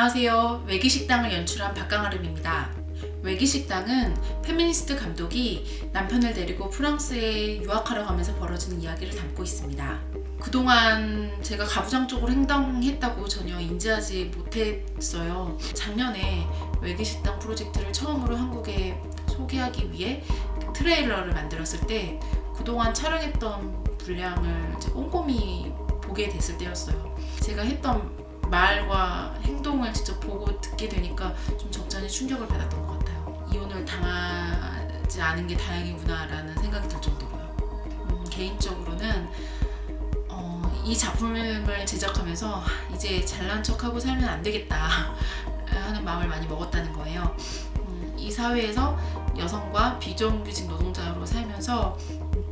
안녕하세요. 외기식당을 연출한 박강아름입니다. 외기식당은 페미니스트 감독이 남편을 데리고 프랑스에 유학하러 가면서 벌어지는 이야기를 담고 있습니다. 그동안 제가 가부장 쪽으로 행동했다고 전혀 인지하지 못했어요. 작년에 외기식당 프로젝트를 처음으로 한국에 소개하기 위해 트레일러를 만들었을 때 그동안 촬영했던 분량을 꼼꼼히 보게 됐을 때였어요. 제가 했던 말과 행동을 직접 보고 듣게 되니까 좀 적잖이 충격을 받았던 것 같아요. 이혼을 당하지 않은 게 다행이구나라는 생각이 들 정도로요. 음, 개인적으로는 어, 이 작품을 제작하면서 이제 잘난 척하고 살면 안 되겠다 하는 마음을 많이 먹었다는 거예요. 음, 이 사회에서 여성과 비정규직 노동자로 살면서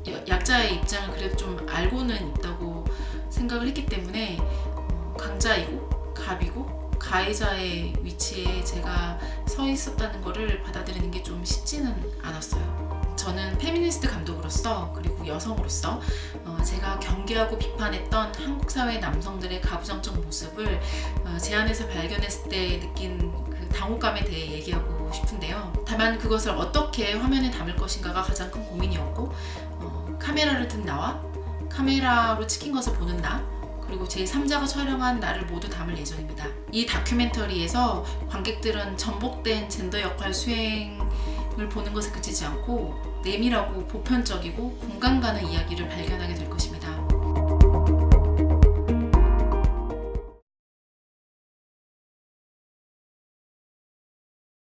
여- 약자의 입장을 그래도 좀 알고는 있다고 생각을 했기 때문에 어, 강자이고 갑이고 가해자의 위치에 제가 서 있었다는 거를 받아들이는 게 좀 쉽지는 않았어요. 저는 페미니스트 감독으로서 그리고 여성으로서 어, 제가 경계하고 비판했던 한국 사회 남성들의 가부장적 모습을 어, 제 안에서 발견했을 때 느낀 그 당혹감에 대해 얘기하고 싶은데요. 다만 그것을 어떻게 화면에 담을 것인가가 가장 큰 고민이었고 어, 카메라를 든 나와 카메라로 찍힌 것을 보는 나 그리고 제 3자가 촬영한 나를 모두 담을 예정입니다. 이 다큐멘터리에서 관객들은 전복된 젠더 역할 수행을 보는 것에 그치지 않고 내밀하고 보편적이고 공감 가는 이야기를 발견하게 될 것입니다.